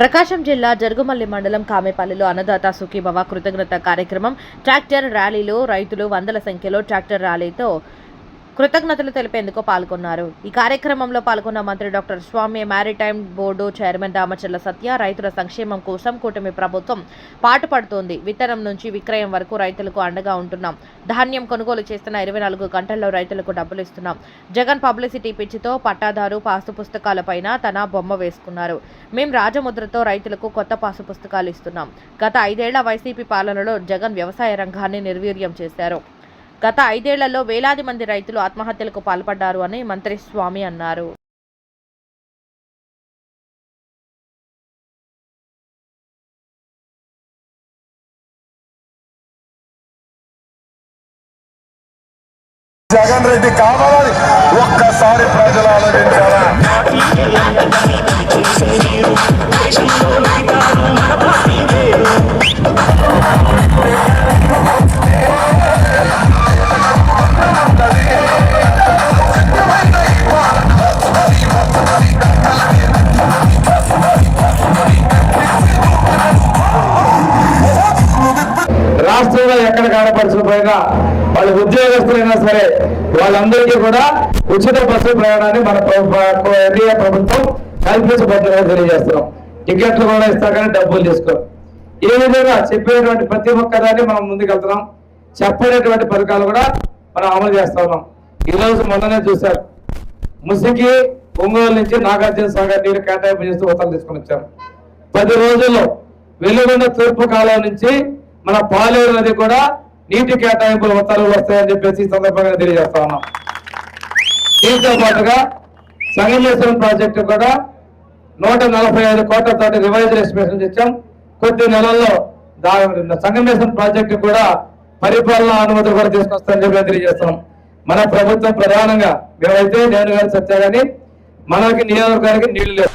ప్రకాశం జిల్లా జరుగుమల్లి మండలం కామేపల్లిలో అన్నదాత సుఖీభవ కృతజ్ఞత కార్యక్రమం ట్రాక్టర్ ర్యాలీలో రైతులు వందల సంఖ్యలో ట్రాక్టర్ ర్యాలీతో కృతజ్ఞతలు తెలిపేందుకు పాల్గొన్నారు. ఈ కార్యక్రమంలో పాల్గొన్న మంత్రి doctor Swamy maritime board chairman Damacharla Satya రైతుల సంక్షేమం కోసం కూటమి ప్రభుత్వం పాటుపడుతోంది. విత్తనం నుంచి విక్రయం వరకు రైతులకు అండగా ఉంటున్నాం. ధాన్యం కొనుగోలు చేస్తున్న ఇరవై నాలుగు గంటల్లో రైతులకు డబ్బులు ఇస్తున్నాం. జగన్ పబ్లిసిటీ పిచ్చితో పట్టాదారు పాసు పుస్తకాలపైన తన బొమ్మ వేసుకున్నారు. మేం రాజముద్రతో రైతులకు కొత్త పాసు పుస్తకాలు ఇస్తున్నాం. గత ఐదేళ్ళ వైసీపీ పాలనలో జగన్ వ్యవసాయ రంగాన్ని నిర్వీర్యం చేశారు. గత ఐదేళ్ళలో వేలాది మంది రైతులు ఆత్మహత్యలకు పాల్పడ్డారు అని మంత్రి స్వామి అన్నారు. జగన్ రెడ్డి కావాలని ఒక్కసారి ప్రజలు ఆలోచించారు. రాష్ట్రంలో ఎక్కడ కనపరచకపోయినా వాళ్ళ ఉద్యోగస్తులైనా సరే వాళ్ళందరికీ కూడా ఉచిత బస్సు ప్రయాణాన్ని మన ఎన్డీఏ ప్రభుత్వం కల్పించబోతుందని తెలియజేస్తున్నాం. టికెట్లు కూడా ఇస్తా కానీ డబ్బులు తీసుకో ఈ విధంగా చెప్పేటువంటి ప్రతి ఒక్క దాన్ని మనం ముందుకెళ్తున్నాం. చెప్పినటువంటి పథకాలు కూడా మనం అమలు చేస్తా ఉన్నాం. ఈరోజు మొన్ననే చూశారు. ముసికి ఒంగోలు నుంచి నాగార్జున సాగర్ నీరు కేటాయింపు చేస్తూ ఉత్తర్వులు తీసుకొని వచ్చారు. పది రోజుల్లో వెలుగున్న తూర్పు కాలం నుంచి మన పాలేరు నది కూడా నీటి కేటాయింపులు ఉత్తర్వులు వస్తాయని చెప్పేసి ఈ సందర్భంగా తెలియజేస్తా ఉన్నాం. దీంతో పాటుగా సంగమేశ్వరం ప్రాజెక్టు కూడా నూట నలభై ఐదు కోట్లతోటి రివైజ్ ఎస్టిమేషన్ ఇచ్చాం కొద్ది నెలల్లో సంగమేశ్వరం ప్రాజెక్టు కూడా పరిపాలన అనుమతులు కూడా తీసుకొస్తామని చెప్పి తెలియజేస్తున్నాం. మన ప్రభుత్వం ప్రధానంగా మేమైతే నేను గారు సత్య కానీ మనకి నియోజకవర్గానికి నీళ్ళు లేవు.